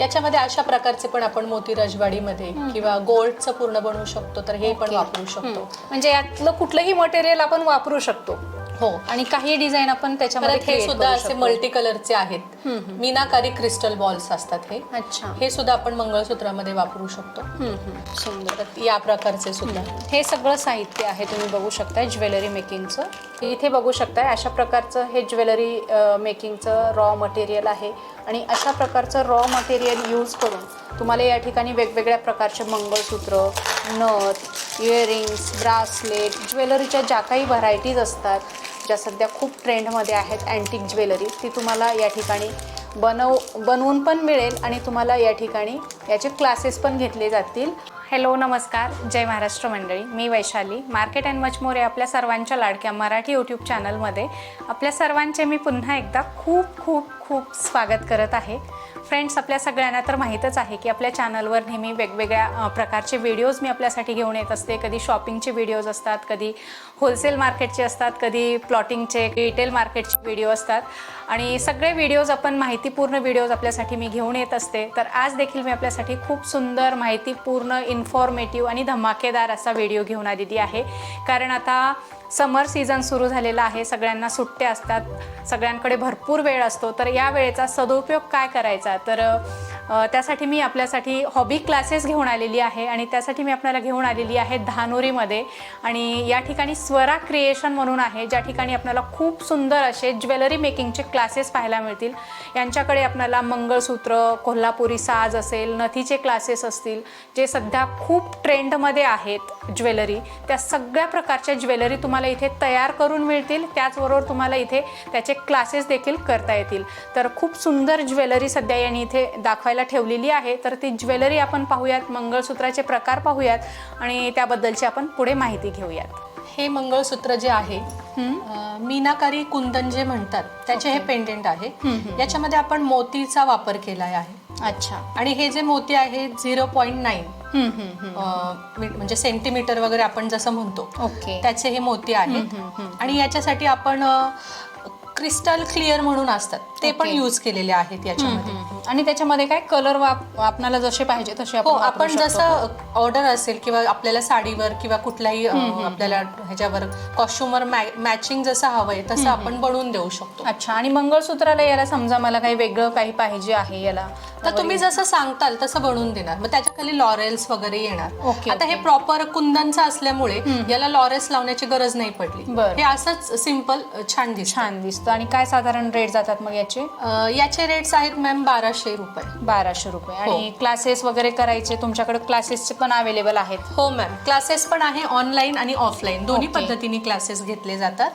याच्यामध्ये अशा प्रकारचे पण आपण मोती रजवाडीमध्ये किंवा गोल्डचं पूर्ण बनवू शकतो तर हे पण. वापरू शकतो. म्हणजे यातलं कुठलंही मटेरियल आपण वापरू शकतो. हो. आणि काही डिझाईन आपण त्याच्यामध्ये हे सुद्धा असे. मल्टी कलरचे आहेत. मीनाकारी क्रिस्टल बॉल्स असतात हे. अच्छा. हे सुद्धा आपण मंगळसूत्रामध्ये वापरू शकतो. सुंदर. या प्रकारचे सुद्धा. हे सगळं साहित्य आहे तुम्ही बघू शकताय ज्वेलरी मेकिंगचं इथे बघू शकताय अशा प्रकारचं हे ज्वेलरी मेकिंगचं रॉ मटेरियल आहे. आणि अशा प्रकारचं रॉ मटेरियल यूज करून तुम्हाला या ठिकाणी वेगवेगळ्या प्रकारचे मंगळसूत्र नथ इयरिंग्स ब्रासलेट ज्वेलरीच्या ज्या काही व्हरायटीज असतात ज्या सध्या खूप ट्रेंडमध्ये आहेत अँटिक ज्वेलरी ती तुम्हाला या ठिकाणी बनव बनवून पण मिळेल आणि तुम्हाला या ठिकाणी याचे क्लासेस पण घेतले जातील. हॅलो नमस्कार. जय महाराष्ट्र मंडळी. मी Vaishali. Market and much more या आपल्या सर्वांच्या लाडक्या मराठी यूट्यूब चॅनलमध्ये आपल्या सर्वांचे मी पुन्हा एकदा खूप खूप खूप स्वागत करत आहे. फ्रेंड्स आपल्या सगळ्यांना तर माहीतच आहे की आपल्या चॅनलवर नेहमी वेगवेगळ्या प्रकारचे व्हिडिओज मी आपल्यासाठी घेऊन येत असते. कधी शॉपिंगचे व्हिडिओज असतात कधी होलसेल मार्केटचे असतात कधी प्लॉटिंगचे रिटेल मार्केटचे व्हिडिओ असतात. आणि सगळे व्हिडिओज आपण माहितीपूर्ण व्हिडिओज आपल्यासाठी मी घेऊन येत असते. तर आज देखील मी आपल्यासाठी खूप सुंदर माहितीपूर्ण इन्फॉर्मेटिव्ह आणि धमाकेदार असा व्हिडिओ घेऊन आलेली आहे. कारण आता समर सीझन सुरू झालेला आहे सगळ्यांना सुट्ट्या असतात सगळ्यांकडे भरपूर वेळ असतो तर या वेळेचा सदुपयोग काय करायचा? तर त्यासाठी मी आपल्यासाठी हॉबी क्लासेस घेऊन आलेली आहे आणि त्यासाठी मी आपल्याला घेऊन आलेली आहे धानोरीमध्ये. आणि या ठिकाणी स्वरा क्रिएशन म्हणून आहे ज्या ठिकाणी आपल्याला खूप सुंदर असे ज्वेलरी मेकिंगचे क्लासेस पाहायला मिळतील. यांच्याकडे आपल्याला मंगळसूत्र कोल्हापुरी साज असेल नथीचे क्लासेस असतील जे सध्या खूप ट्रेंडमध्ये आहेत ज्वेलरी त्या सगळ्या प्रकारच्या ज्वेलरी तुम्हाला इथे तयार करून मिळतील. त्याचबरोबर तुम्हाला इथे त्याचे क्लासेस देखील करता येतील. तर खूप सुंदर ज्वेलरी सध्या यांनी इथे दाखवायला ठेवलेली आहे तर ती ज्वेलरी आपण पाहूयात मंगळसूत्राचे प्रकार पाहूयात आणि त्याबद्दलची आपण पुढे माहिती घेऊयात. हे मंगळसूत्र जे आहे मीनाकारी कुंदन जे म्हणतात त्याचे हे पेंडेंट आहे. याच्यामध्ये आपण मोतीचा वापर केला आहे. अच्छा. आणि हे जे मोती आहे झिरो पॉईंट नाईन. म्हणजे सेंटीमीटर वगैरे आपण जसं म्हणतो ओके. त्याचे हे मोती आहेत. आणि याच्यासाठी आपण क्रिस्टल क्लिअर म्हणून असतात ते पण. यूज केलेले आहेत याच्यामध्ये. आणि त्याच्यामध्ये काय कलर वाप आपल्याला जसे पाहिजे तसे हो आपण शकतो. जसं ऑर्डर असेल किंवा आपल्याला साडीवर किंवा कुठल्याही आपल्याला ह्याच्यावर कॉस्ट्युमर मॅचिंग जसं हवंय तसं आपण बनवून देऊ शकतो. अच्छा आणि मंगळसूत्राला याला समजा मला काही वेगळं काही पाहिजे आहे याला तर तुम्ही जसं सांगताल तसं बनवून देणार. मग त्याच्याखाली लॉरेल्स वगैरे येणार. ओके, आता हे. प्रॉपर कुंदनचं असल्यामुळे याला लॉरेल्स लावण्याची गरज नाही पडली. हे असंच सिंपल छान दिसत. छान दिसतं. आणि काय साधारण रेट जातात मग याचे? याचे रेट्स आहेत मॅम बाराशे रुपये. बाराशे रुपये. हो. आणि क्लासेस वगैरे करायचे तुमच्याकडे क्लासेसचे पण अवेलेबल आहेत? हो मॅम क्लासेस पण आहे ऑनलाईन आणि ऑफलाईन दोन्ही. पद्धतीने क्लासेस घेतले जातात.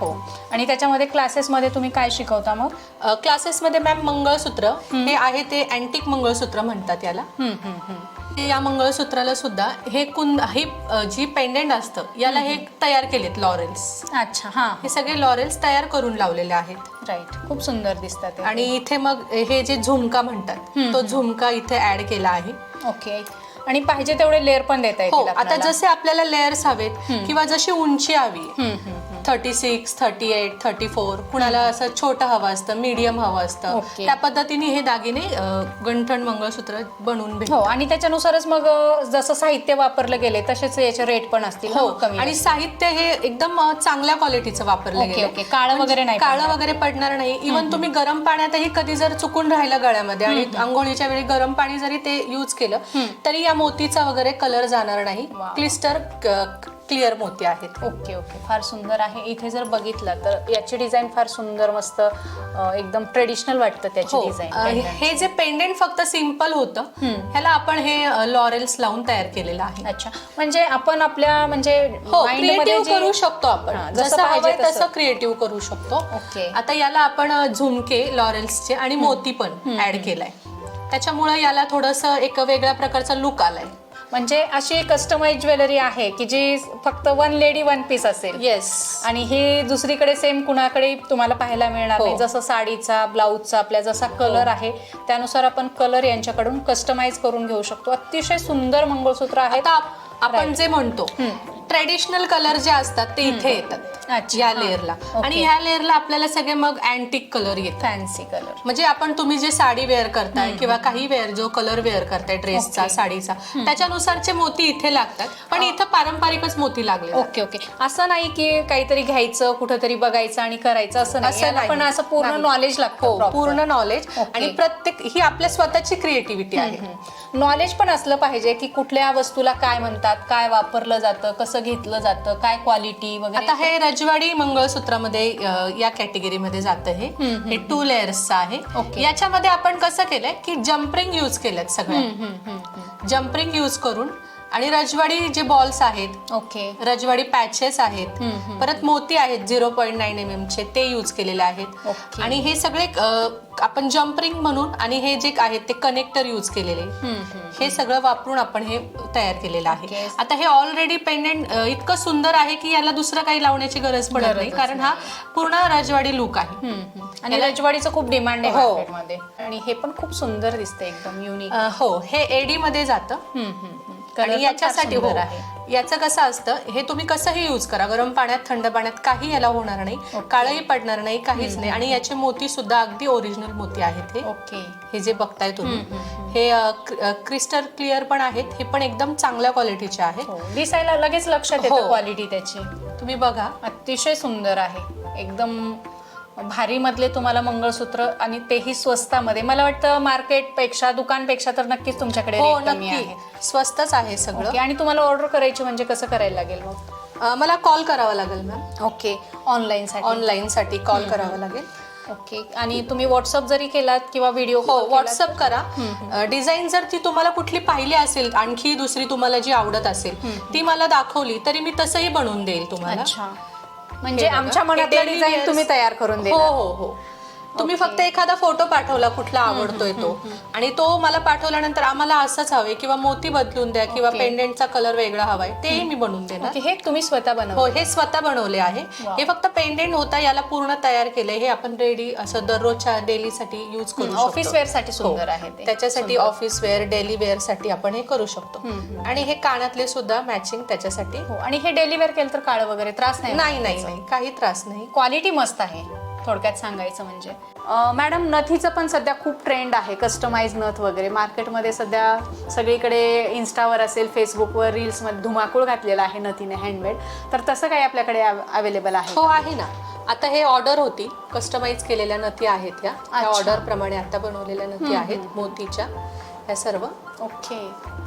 हो. आणि त्याच्यामध्ये क्लासेसमध्ये तुम्ही काय शिकवता मग? क्लासेसमध्ये मॅम मंगळसूत्र. हे आहे ते अँटिक मंगळसूत्र म्हणतात याला. हम्म, हम्म, हम्म. या मंगळसूत्राला सुद्धा हे कुंद ही अ, जी पेंडेंट असतं याला हे तयार केलेत लॉरेल्स अच्छा हां. हे सगळे लॉरेल्स तयार करून लावलेले आहेत. राईट खूप सुंदर दिसतात ते. आणि इथे मग हे जे झुमका म्हणतात तो झुमका इथे ऍड केला आहे. ओके. आणि पाहिजे तेवढे लेअर पण देता हो येतील आता आपल्याला. जसे आपल्याला लेअर्स हवेत किंवा जशी उंची हवी हम्म, हम्म, हम्म. Thirty six thirty eight thirty four कुणाला असं छोटं हवं असतं मीडियम हवं असतं ओके. त्या पद्धतीने हे दागिने अ, गंठण मंगळसूत्र बनवून भेट हो आणि त्याच्यानुसारच मग अ, जसं साहित्य वापरलं गेले तसेच याचे रेट पण असतील हो कमी आणि? साहित्य हे एकदम अ, चांगल्या क्वालिटीचं वापरलं ओके, गेलं ओके. काळं वगैरे नाही काळं पडणार. वगैरे पडणार नाही इव्हन तुम्ही गरम पाण्यातही कधी जर चुकून राहिलं गळ्यामध्ये आणि आंघोळीच्या वेळी गरम पाणी जरी ते यूज केलं तरी या मोतीचा वगैरे कलर जाणार नाही. क्लिस्टर क्लिअर मोती आहेत. Okay okay. फार सुंदर आहे. इथे जर बघितलं तर याची डिझाईन फार सुंदर मस्त अ, एकदम ट्रेडिशनल वाटतं त्याची हो अ, डिझाईन हे जे पेंडेंट फक्त सिंपल होतं ह्याला आपण हे लॉरेल्स लावून तयार केलेलं आहे. अच्छा. म्हणजे आपण आपल्या म्हणजे हो mind मध्ये क्रिएटिव्ह जे- करू शकतो हां, आपण जसं जसं पाहिजे हवंय तसं. तसं. क्रिएटिव्ह करू शकतो. ओके. आता याला आपण अ, झुमके लॉरेल्सचे आणि मोती पण ऍड केलाय. त्याच्यामुळे याला थोडस एक वेगळ्या प्रकारचा लुक आलाय. म्हणजे अशी कस्टमाइज ज्वेलरी आहे की जी फक्त वन लेडी वन पीस असेल. येस आणि ही दुसरीकडे सेम कुणाकडे तुम्हाला पाहायला मिळणार हो. नाही जसं साडीचा ब्लाऊजचा आपल्या जसा कलर आहे त्यानुसार आपण कलर यांच्याकडून कस्टमाइज करून घेऊ शकतो. अतिशय सुंदर मंगळसूत्र आप- आपण जे म्हणतो ट्रेडिशनल कलर जे असतात ते इथे येतात. या हा. लेअरला. आणि ह्या लेअरला आपल्याला सगळे मग अँटिक कलर येतात. फॅन्सी कलर म्हणजे आपण तुम्ही जे साडी वेअर करताय किंवा काही वेअर जो कलर वेअर करताय ड्रेसचा. साडीचा त्याच्यानुसारचे मोती इथे लागतात. पण इथं पारंपरिकच मोती लागले ओके ओके. असं नाही की काहीतरी घ्यायचं कुठंतरी बघायचं आणि करायचं असं नाही. पण असं पूर्ण. नॉलेज हो लागतं पूर्ण नॉलेज. आणि प्रत्येक ही आपल्या स्वतःची क्रिएटिव्हिटी आहे. नॉलेज पण असलं पाहिजे की कुठल्या वस्तूला काय म्हणतात काय वापरलं जातं कसं घेतलं जातं काय क्वालिटी वगैरे आता हे रजवाडी मंगळसूत्रामध्ये अ, या कॅटेगरीमध्ये जातं हे. हे टू लेअर्सचं आहे. ओके. याच्यामध्ये आपण कसं केलंय की जम्परिंग युज केलेत सगळ्या. हम्म, हम्म, हम्म, जम्परिंग युज करून आणि रजवाडी जे बॉल्स आहेत. ओके रजवाडी पॅचेस आहेत हम्म, हम्म. परत मोती आहेत zero point nine M M चे ते यूज केलेले आहेत ओके. आणि हे सगळे अ, आपण जम्परिंग म्हणून आणि हे जे आहेत ते कनेक्टर यूज केलेले हम्म, हम्म. हे सगळं वापरून आपण हे तयार केलेलं. आहे आता हे ऑलरेडी पेंडेंट इतकं सुंदर आहे की याला दुसरं काही लावण्याची गरज पडत नाही गरजच कारण हा पूर्ण रजवाडी लुक आहे हम्म, हम्म. आणि रजवाडीचं खूप डिमांड आहे हो. मार्केटमध्ये आणि हे पण खूप सुंदर दिसते एकदम युनिक अ, हो हे एडी मध्ये जातं आणि याच्यासाठी हो आहे. याचं कसं असतं हे तुम्ही कसंही यूज करा. गरम पाण्यात थंड पाण्यात काही याला होणार नाही. काळही पडणार नाही काहीच नाही. आणि याचे मोती सुद्धा अगदी ओरिजिनल मोती आहेत हे. ओके. हे जे बघताय तुम्ही. हे क्रिस्टल क्लिअर पण आहेत. हे पण एकदम चांगल्या क्वालिटीचे आहेत. हो दिसायला लगेच लक्षात येतं हो. क्वालिटी त्याची. तुम्ही बघा. अतिशय सुंदर आहे. एकदम भारी मधले तुम्हाला मंगळसूत्र आणि तेही स्वस्तामध्ये. मला वाटतं मार्केटपेक्षा दुकानपेक्षा तर नक्कीच तुमच्याकडे हो rate कमी आहे. नक्की स्वस्तच आहे सगळं. ओके आणि तुम्हाला ऑर्डर करायची म्हणजे कसं करायला लागेल मग? अ, मला कॉल करावा लागेल मॅम ओके ऑनलाईन साठी. ऑनलाईन साठी कॉल करावा लागेल. ओके आणि तुम्ही व्हॉट्सअप जरी केलात किंवा व्हिडिओ हो व्हॉट्सअप करा. डिझाईन जर ती तुम्हाला कुठली पाहिली असेल आणखी दुसरी तुम्हाला जी आवडत असेल ती मला दाखवली तरी मी तसंही बनवून देईल तुम्हाला. अच्छा. म्हणजे. आमच्या मनातलं डिझाईन तुम्ही तयार करून हो हो हो. तुम्ही फक्त एखादा फोटो पाठवला कुठला आवडतोय तो. आणि तो मला पाठवल्यानंतर आम्हाला असंच हवे किंवा मोती बदलून द्या किंवा. पेंडेंटचा कलर वेगळा हवाय तेही मी बनवून देणार. हे तुम्ही स्वतः बनव हो हे स्वतः बनवले आहे. हे फक्त पेंडेंट होता याला पूर्ण तयार केलंय. हे आपण रेडी असं दररोजच्या डेली साठी युज करू ऑफिस वेअरसाठी हो. सुंदर आहे त्याच्यासाठी ऑफिस वेअर डेली वेअरसाठी आपण हे करू शकतो. आणि हे कानातले सुद्धा मॅचिंग त्याच्यासाठी. हो आणि हे डेली वेअर केलं तर काळं वगैरे त्रास नाही नाही नाही काही त्रास नाही. क्वालिटी मस्त आहे. थोडक्यात सांगायचं म्हणजे. मॅडम नथीचं पण सध्या खूप ट्रेंड आहे कस्टमाइज नथ वगैरे. मार्केटमध्ये सध्या सगळीकडे इन्स्टावर असेल फेसबुकवर रील्समध्ये धुमाकूळ घातलेला आहे नथीने हँडमेड तर तसं काही आपल्याकडे अवेलेबल आहे? हो आहे ना. आता हे ऑर्डर होती. कस्टमाइज केलेल्या नथी आहेत या. अच्छा. ऑर्डर प्रमाणे आता बनवलेल्या नथी आहेत मोतीच्या. ह्या सर्व. ओके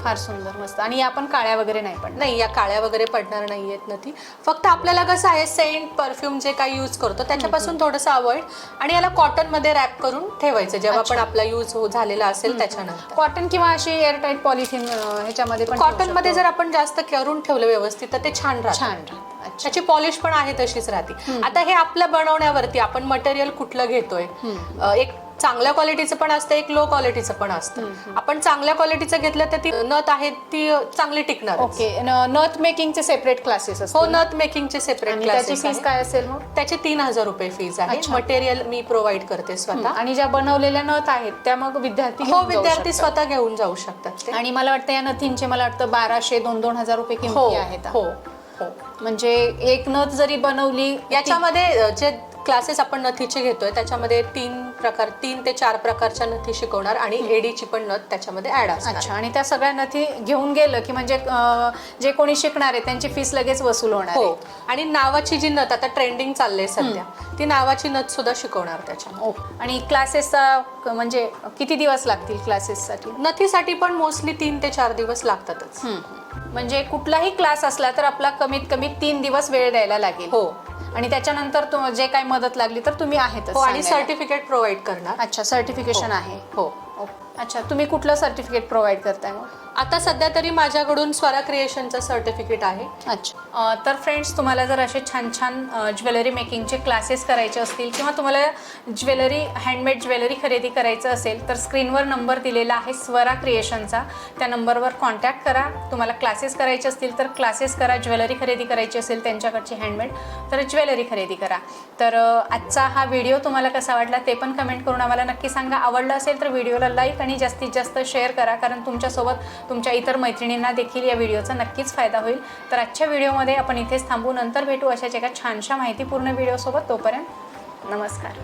फार सुंदर मस्त. आणि या पण काळ्या वगैरे नाही पण नाही या काळ्या वगैरे पडणार नाहीयेत नथी. फक्त आपल्याला कसं आहे सेंट परफ्यूम जे काही यूज करतो त्याच्यापासून थोडंसं अवॉइड आणि याला कॉटनमध्ये रॅप करून ठेवायचं. जेव्हा पण आपला यूज झालेला असेल त्याच्यानंतर. कॉटन किंवा अशी एअरटाईट पॉलिथिन ह्याच्यामध्ये पण कॉटन ठेवू मध्ये शकतो. जर आपण जास्त करून ठेवलं व्यवस्थित तर ते छान राहतं. छान राहतं. त्याची पॉलिश पण आहे तशीच राहते. आता हे आपल्या बनवण्यावरती आपण मटेरियल कुठलं घेतोय? एक चांगल्या क्वालिटीचं पण असतं एक लो क्वालिटीचं पण असतं. आपण चांगल्या क्वालिटीचं घेतलं तर ती नथ आहे ती चांगली टिकणार ओके नथ मेकिंगचे सेपरेट क्लासेस हो नथ मेकिंगचे सेपरेट त्याची क्लासेस फीस काय असेल मग? त्याचे तीन हजार रुपये फीज आहे. मटेरियल मी प्रोव्हाइड करते स्वतः. आणि ज्या बनवलेल्या नथ आहेत त्या मग विद्यार्थी हो विद्यार्थी. स्वतः घेऊन जाऊ शकतात आणि मला वाटतं या नथींचे मला वाटतं बाराशे दोन दोन हजार रुपये हो किमती आहेत. हो हो. म्हणजे एक नथ जरी बनवली याच्यामध्ये जे क्लासेस आपण नथीचे घेतोय त्याच्यामध्ये तीन प्रकार तीन ते चार प्रकारच्या नथी शिकवणार आणि एडीची पण नथ त्याच्यामध्ये ऍड असणार. अच्छा आणि त्या सगळ्या नथी घेऊन गेलं की म्हणजे जे कोणी शिकणार आहे त्यांची फीस लगेच वसूल होणार हो. आहे. आणि नावाची जी नथ आता ट्रेंडिंग चाललंय सध्या ती नावाची नथ सुद्धा शिकवणार त्याच्या. आणि क्लासेसचा म्हणजे किती दिवस लागतील क्लासेससाठी? नथीसाठी पण मोस्टली तीन ते चार दिवस लागतातच. म्हणजे कुठलाही क्लास असला तर आपला कमीत कमी तीन दिवस वेळ द्यायला लागेल. हो. आणि त्याच्यानंतर जे काही मदत लागली तर तुम्ही आहेतच हो आणि सांगायला. सर्टिफिकेट प्रोव्हाइड करणार अच्छा सर्टिफिकेशन हो. आहे हो. अच्छा तुम्ही कुठलं सर्टिफिकेट प्रोव्हाइड करताय मग? आता सध्या तरी माझ्याकडून स्वरा क्रिएशनचं सर्टिफिकेट आहे. अच्छा. अ, तर फ्रेंड्स तुम्हाला जर असे छान छान ज्वेलरी मेकिंगचे क्लासेस करायचे असतील किंवा तुम्हाला ज्वेलरी हँडमेड ज्वेलरी खरेदी करायचं असेल तर स्क्रीनवर नंबर दिलेला आहे स्वरा क्रिएशनचा त्या नंबरवर कॉन्टॅक्ट करा. तुम्हाला क्लासेस करायचे असतील तर क्लासेस करा. ज्वेलरी खरेदी करायची असेल त्यांच्याकडची हँडमेड तर ज्वेलरी खरेदी करा. तर अ, आजचा हा व्हिडिओ तुम्हाला कसा वाटला ते पण कमेंट करून आम्हाला नक्की सांगा. आवडला असेल तर व्हिडिओला लाईक आणि जास्तीत जास्त शेअर करा कारण तुमच्यासोबत तुमच्या इतर मैत्रिणींना देखील या व्हिडिओचा नक्कीच फायदा होईल. तर आजच्या व्हिडिओमध्ये आपण इथेच थांबू. नंतर भेटू अशाच एका छानशा माहितीपूर्ण व्हिडिओसोबत. तोपर्यंत नमस्कार.